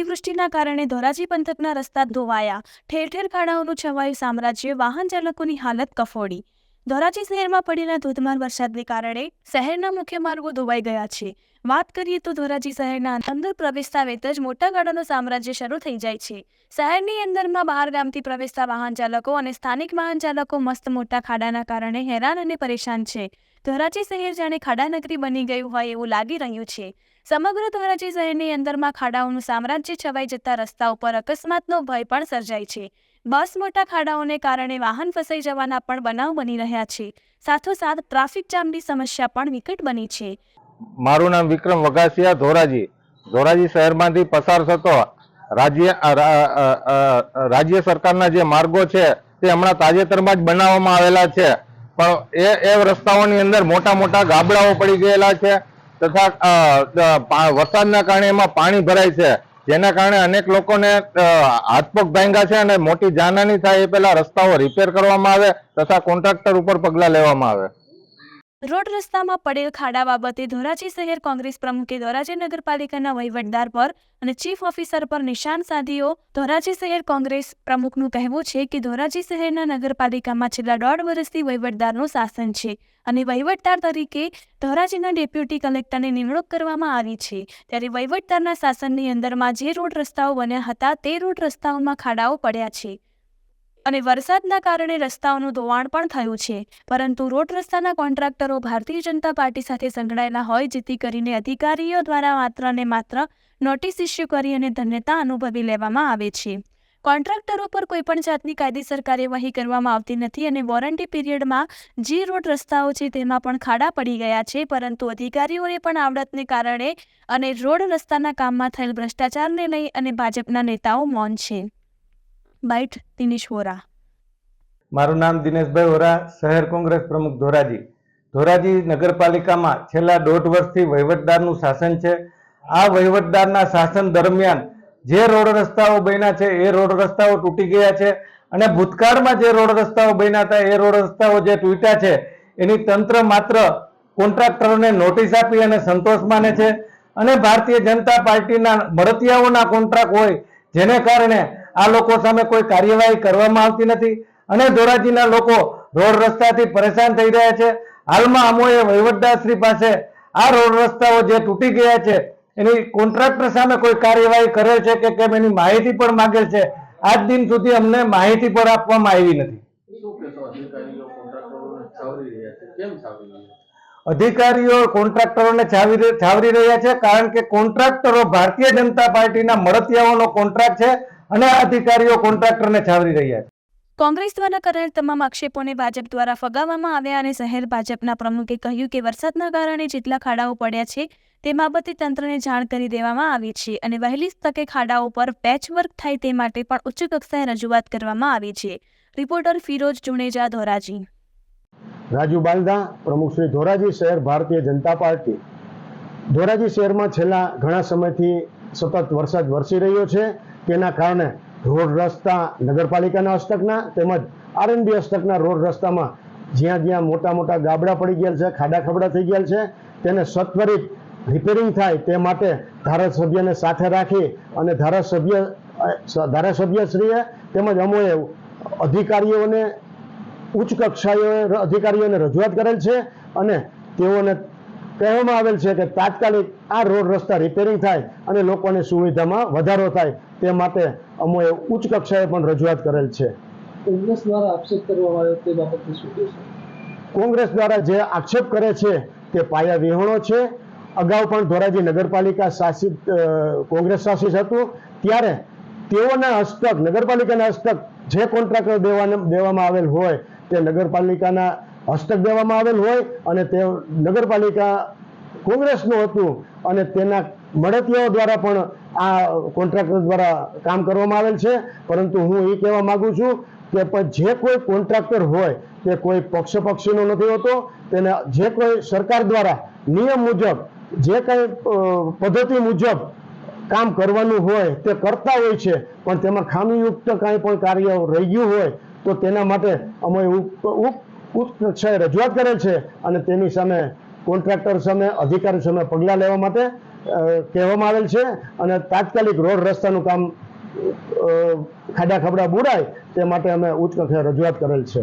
અતિવૃષ્ટિના કારણે ધોરાજી પંથકના રસ્તા ધોવાયા. ઠેર ઠેર ખાડાઓનું છવાયું સામ્રાજ્ય, વાહન ચાલકોની હાલત કફોડી. ધોરાજી શહેરમાં પડેલા ધોધમાર વરસાદને કારણે શહેરના મુખ્ય માર્ગો ધોવાઈ ગયા છે. વાત કરીએ તો ધોરાજી શહેરના અંદર પ્રવેશતા વેત જ મોટા ગાડાનું સામ્રાજ્ય શરૂ થઈ જાય છે. શહેરની અંદરમાં બહાર ગામથી પ્રવેશતા વાહન ચાલકો અને સ્થાનિક વાહન ચાલકો મસ્ત મોટા ખાડાના કારણે હેરાન અને પરેશાન છે. ધોરાજી શહેર જાણે ખાડાનગરી બની ગયું હોય એવું લાગી રહ્યું છે. સમગ્ર ધોરાજી શહેરની અંદરમાં ખાડાઓનું સામ્રાજ્ય છવાઈ જતા રસ્તા ઉપર અકસ્માતનો ભય પણ સર્જાય છે. બસ મોટા ખાડાઓને કારણે વાહન ફસાઈ જવાના પણ બનાવ બની રહ્યા છે. સાથોસાથ ટ્રાફિક જામની સમસ્યા પણ વિકટ બની છે. મારું નામ વિક્રમ વઘાસિયા ધોરાજી. ધોરાજી શહેરમાંથી પસાર થતો રાજ્ય રાજ્ય સરકારના જે માર્ગો છે તે હમણાં તાજેતરમાં જ બનાવવામાં આવેલા છે. પણ એ એ રસ્તાઓની અંદર મોટા મોટા ગાબડાઓ પડી ગયેલા છે. તથા વરસાદના કારણે એમાં પાણી ભરાય છે. જેના કારણે અનેક લોકોને હાથપગ ભાંગા છે અને મોટી જાનહાની થાય એ પહેલા રસ્તાઓ રિપેર કરવામાં આવે તથા કોન્ટ્રાક્ટર ઉપર પગલાં લેવામાં આવે. રોડ રસ્તામાં પડેલ ખાડા બાબતે ધોરાજી શહેર કોંગ્રેસ પ્રમુખે ધોરાજી નગરપાલિકાના વહીવટદાર પર અને ચીફ ઓફિસર પર નિશાન સાધીઓ ધોરાજી શહેર કોંગ્રેસ પ્રમુખનું કહેવું છે કે ધોરાજી શહેરના નગરપાલિકામાં છેલ્લા દોઢ વર્ષથી વહીવટદારનું શાસન છે અને વહીવટદાર તરીકે ધોરાજીના ડેપ્યુટી કલેક્ટરની નિમણૂક કરવામાં આવી છે. ત્યારે વહીવટદારના શાસનની અંદરમાં જે રોડ રસ્તાઓ બન્યા હતા તે રોડ રસ્તાઓમાં ખાડાઓ પડ્યા છે. અને વરસાદના કારણે રસ્તાઓનું ધોવાણ પણ થયું છે. પરંતુ રોડ રસ્તાના કોન્ટ્રાક્ટરો ભારતીય જનતા પાર્ટી સાથે સંકળાયેલા હોય જેથી કરીને અધિકારીઓ દ્વારા માત્ર ને માત્ર નોટિસ ઇસ્યુ કરી અને ધન્યતા અનુભવી લેવામાં આવે છે. કોન્ટ્રાક્ટરો પર કોઈપણ જાતની કાયદેસર કાર્યવાહી કરવામાં આવતી નથી અને વોરંટી પીરિયડમાં જે રોડ રસ્તાઓ છે તેમાં પણ ખાડા પડી ગયા છે. પરંતુ અધિકારીઓને પણ આવડતને કારણે અને રોડ રસ્તાના કામમાં થયેલ ભ્રષ્ટાચારને લઈ અને ભાજપના નેતાઓ મૌન છે. બાઇટ દિનેશ વોરા. મારું નામ દિનેશભાઈ વોરા, શહેર કોંગ્રેસ પ્રમુખ ધોરાજી. ધોરાજી નગરપાલિકામાં છેલ્લા દોઢ વર્ષથી વહીવટદારનું શાસન છે. આ વહીવટદારના શાસન દરમિયાન જે રોડ રસ્તાઓ બન્યા છે, એ રોડ રસ્તાઓ તૂટી ગયા છે અને ભૂતકાળમાં જે રોડ રસ્તાઓ બન્યા હતા, એ રોડ રસ્તાઓ જે તૂટ્યા છે, એની તંત્ર માત્ર કોન્ટ્રાક્ટરોને નોટિસ આપી અને સંતોષ માને છે. અને ભારતીય જનતા પાર્ટીના મળતિયાઓના કોન્ટ્રાક્ટ હોય, જેને કારણે આ લોકો સામે કોઈ કાર્યવાહી કરવામાં આવતી નથી. અને ધોરાજીના લોકો રોડ રસ્તાથી પરેશાન થઈ રહ્યા છે. હાલમાં અમોએ વહીવટદારશ્રી પાસે આ રોડ રસ્તાઓ જે તૂટી ગયા છે એની કોન્ટ્રાક્ટર સામે કોઈ કાર્યવાહી કરેલ છે કે કેમ એની માહિતી પણ માગેલ છે. આજ દિન સુધી અમને માહિતી પણ આપવામાં આવી નથી. અધિકારીઓ કોન્ટ્રાક્ટરોને છાવરી રહ્યા છે? છાવી છાવરી રહ્યા કારણ કે કોન્ટ્રાક્ટરો ભારતીય જનતા પાર્ટીના મળતિયાઓનો કોન્ટ્રાક્ટ છે. અને અધિકારીઓ કોન્ટ્રાક્ટરને છાવરી રહ્યા છે. કોંગ્રેસ દ્વારા કરેલ તમામ આક્ષેપોને ભાજપ દ્વારા ફગાવવામાં આવ્યા અને શહેર ભાજપના પ્રમુખે કહ્યું કે વરસાદના કારણે જેટલા ખાડાઓ પડ્યા છે તે બાબતે તંત્રને જાણ કરી દેવામાં આવી છે અને વહેલી તકે ખાડાઓ પર પેચવર્ક થાય તે માટે પણ ઉચ્ચ કક્ષાએ રજૂઆત કરવામાં આવી છે. રિપોર્ટર ફિરોજ જુનેજા ધોરાજી. રાજુ બાલદા પ્રમુખ શ્રી ધોરાજી શહેર ભારતીય જનતા પાર્ટી. ધોરાજી શહેરમાં છેલ્લા ઘણા સમયથી સતત વરસાદ વરસી રહ્યો છે. તેના કારણે રોડ રસ્તા નગરપાલિકાના હસ્તકના તેમજ આરએનબી હસ્તકના રોડ રસ્તામાં જ્યાં જ્યાં મોટા મોટા ગાબડા પડી ગયા છે, ખાડા ખબડા થઈ ગયા છે, તેને સત્વરિત રિપેરિંગ થાય તે માટે ધારાસભ્યને સાથે રાખી અને ધારાસભ્ય ધારાસભ્યશ્રીએ તેમજ અમોએ અધિકારીઓને ઉચ્ચ કક્ષાએ અધિકારીઓને રજૂઆત કરેલ છે અને તેઓને કહેવામાં આવેલ છે કે તાત્કાલિક આ રોડ રસ્તા રિપેરિંગ થાય અને લોકોની સુવિધામાં વધારો થાય તે માટે અમોએ ઉચ્ચ કક્ષાએ પણ રજૂઆત કરેલ છે. કોંગ્રેસ દ્વારા આક્ષેપ કરવામાં આવ્યો તે બાબતે શું કહેશો? કોંગ્રેસ દ્વારા જે આક્ષેપ કરે છે તે પાયા વિહોણો છે. અગાઉ પણ ધોરાજી નગરપાલિકા શાસિત કોંગ્રેસ શાસિત હતું. ત્યારે તેઓના હસ્તક નગરપાલિકાના હસ્તક જે કોન્ટ્રાક્ટર દેવાને દેવામાં આવેલ હોય તે નગરપાલિકાના હસ્તક દેવામાં આવેલ હોય અને તે નગરપાલિકા કોંગ્રેસનું હતું અને તેના મળતિયાઓ દ્વારા પણ આ કોન્ટ્રાક્ટર દ્વારા કામ કરવામાં આવેલ છે. પરંતુ હું એ કહેવા માગું છું કે જે કોઈ કોન્ટ્રાક્ટર હોય, તે કોઈ પક્ષ પક્ષીનો નથી હોતો. તેને, જે કોઈ સરકાર દ્વારા નિયમ મુજબ, જે કંઈ પદ્ધતિ મુજબ કામ કરવાનું હોય, તે કરતા હોય છે, પણ તેમાં ખામીયુક્ત કાંઈ પણ કાર્ય રહી ગયું હોય, તો તેના માટે અમે ઉપ- કક્ષાએ રજૂઆત કરેલ છે અને તેની સામે કોન્ટ્રાક્ટર સામે, અધિકારી સામે પગલાં લેવા માટે કહેવામાં આવેલ છે અને તાત્કાલિક રોડ રસ્તાનું કામ ખાડા ખબડા બુરાય તે માટે અમે ઉચ્ચ કક્ષાએ રજૂઆત કરેલ છે.